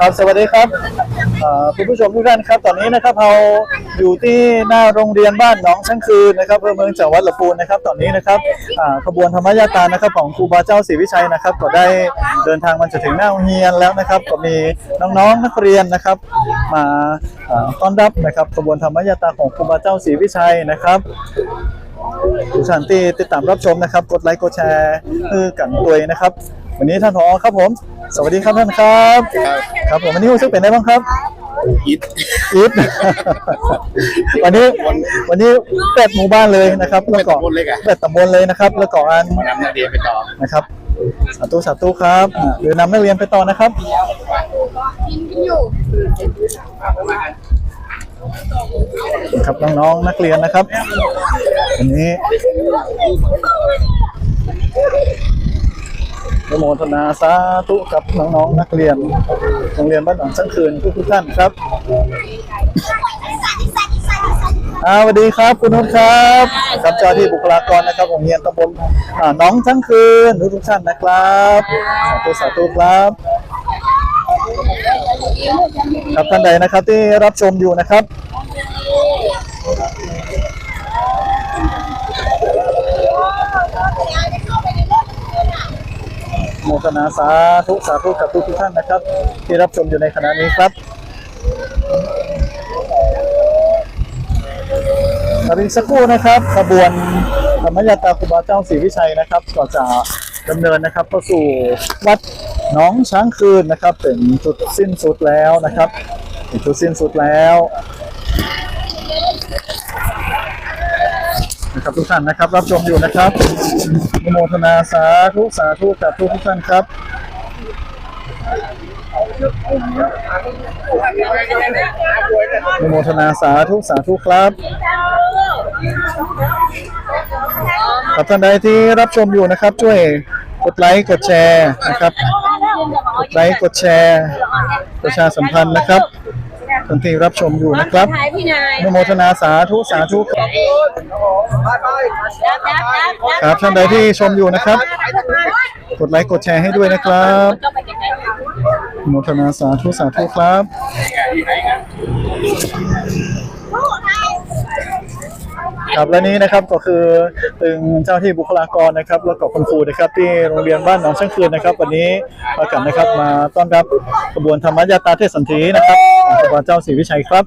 ครับสวัสดีครับคุณผู้ชมทุกท่านครับ ตอนนี้นะครับเราอยู่ที่หน้าโรงเรียนบ้านหนองช่างคืนนะครับอำเภอเมืองจังหวัดลำพูนนะครับ ตอนนี้นะครับขบวนธรรมยาตานะครับของครูบาเจ้าศรีวิชัยนะครับ ก็ได้เดินทางมาจะถึงหน้าโรงเรียนแล้วนะครับ ก็มีน้องๆนักเรียนนะครับ มาต้อนรับนะครับขบวนธรรมยาตาของครูบาเจ้าศรีวิชัยนะครับทุกท่านที่ติดตามรับชมนะครับ กดไลค์กดแชร์คือกันตัวนะครับ วันนี้ท่านผอครับผม สวัสดีครับท่านครับ ครับผมวันนี้รู้สึกเป็นไงบ้างครับอิดอีทวันนี้วันนี้แปดหมู่บ้านเลยนะครับแล้วก็แปดตำบลเลยเหรอแปดตำบลเลยนะครับ แล้วก็อันมานำนักเรียนไปต่อนะครับสาธุสาธุครับอ่าเดี๋ยวนำนักเรียนไปต่อนะครับครับน้องๆนักเรียนนะครับวันนี้อนุ โมทนาสาธุกับน้องๆนักเรียนโรงเรียนบ้านหนองสังคืนทุกๆท่านครับอ่าสวัสดีครับคุณนุชครับครับเจ้าที่บุคลากรนะครับโรงเรียนตำบลหน้องทั้งคืนทุกๆท่านนะครับสาธุสาธุครับครับท่านใดนะครับที่รับชมอยู่นะครับ โมทนาสาธุสาธุกับทุกทุกท่านนะครับ ที่รับชมอยู่ในขณะนี้ครับครับอีกสักครู่นะครับขบวนธรรมยาตาครูบาเจ้าศรีวิชัยนะครับก็จะดำเนินนะครับเข้าสู่วัดน้องช้างคืนนะครับ เป็นจุดสิ้นสุดแล้วนะครับเป็นจุดสิ้นสุดแล้ว นะครับทุกท่านนะครับ รับชมอยู่นะครับอนุโมทนาสาธุสาธุกับทุกท่านครับอนุโมทนาสาธุสาธุครับครับท่านใดที่รับชมอยู่นะครับ ช่วยกดไลค์กดแชร์นะครับ กดไลค์กดแชร์ ประชาสัมพันธ์นะครับ ท่านที่รับชมอยู่นะครับถ่ายพี่นายอนุโมทนาสาธุสาธุครับจับจับจับจับครับท่านใดที่ชมอยู่นะครับ กดไลค์กดแชร์ให้ด้วยนะครับก็ไปไกลอนุโมทนาสาธุสาธุครับครับและนี้นะครับก็คือตึงเจ้าที่บุคลากรนะครับแล้วก็คุณครูนะครับ ที่โรงเรียนบ้านหนองช่างคืนนะครับ วันนี้มากันนะครับมาต้อนรับกระบวนธรรมยาตราเทศสันทีนะครับข องพระบาเจ้าศรีวิชัยครับ